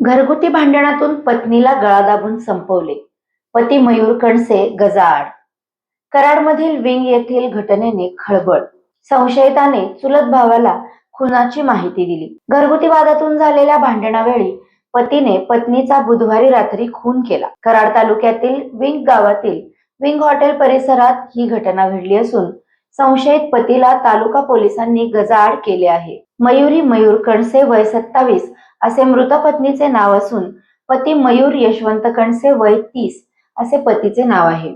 घरगुती भांडणातून पत्नीला गळा दाबून संपवले. पती मयूर कणसे गजाआड. कराडमधील विंग येथील घटनेने खळबळ. संशयिताने चुलत भावाला खुनाची माहिती दिली. घरगुती वादातून झालेल्या भांडणावेळी पतीने पत्नीचा बुधवारी रात्री खून केला. कराड तालुक्यातील विंग गावातील विंग हॉटेल परिसरात ही घटना घडली असून संशयित पतीला तालुका पोलिसांनी गजाआड केले आहे. मयुरी मयूर कणसे वय सत्तावीस असे मृत पत्नीचे नाव असून पती मयूर यशवंत कणसे वय तीस असे पतीचे नाव आहे.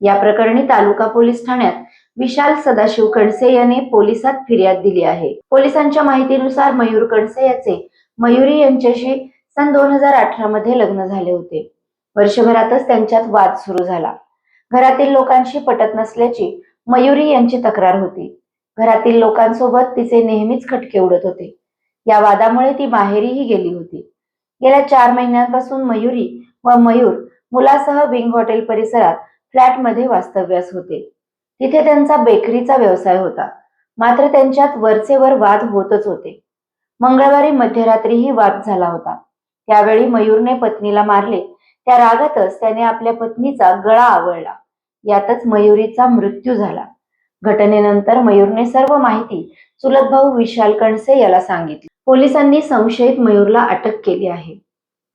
या प्रकरणी तालुका पोलीस ठाण्यात विशाल सदाशिव कणसे याने पोलिसात फिर्याद दिली आहे. पोलिसांच्या माहितीनुसार मयूर कणसे याचे मयुरी यांच्याशी सन दोन हजार अठरा मध्ये लग्न झाले होते. वर्षभरातच त्यांच्यात वाद सुरू झाला. घरातील लोकांशी पटत नसल्याची मयुरी यांची तक्रार होती. घरातील लोकांसोबत तिचे नेहमीच खटके उडत होते. या वादामुळे ती माहेरीही गेली होती. गेल्या चार महिन्यांपासून मयुरी व मयूर मुलासह विंग हॉटेल परिसरात फ्लॅटमध्ये वास्तव्यास होते. तिथे त्यांचा बेकरीचा व्यवसाय होता. मात्र त्यांच्यात वरचेवर वाद होतच होते. मंगळवारी मध्यरात्रीही वाद झाला होता. त्यावेळी मयूरने पत्नीला मारले. त्या रागातच त्याने आपल्या पत्नीचा गळा आवळला. यातच मयुरीचा मृत्यू झाला. घटनेनंतर मयूरने सर्व माहिती चुलत भाऊ विशाल कणसे याला सांगितली. पोलिसांनी संशयित मयूरला अटक केली आहे.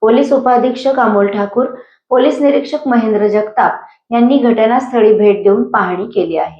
पोलीस उपाधीक्षक अमोल ठाकूर पोलीस निरीक्षक महेंद्र जगताप यांनी घटनास्थळी भेट देऊन पाहणी केली आहे.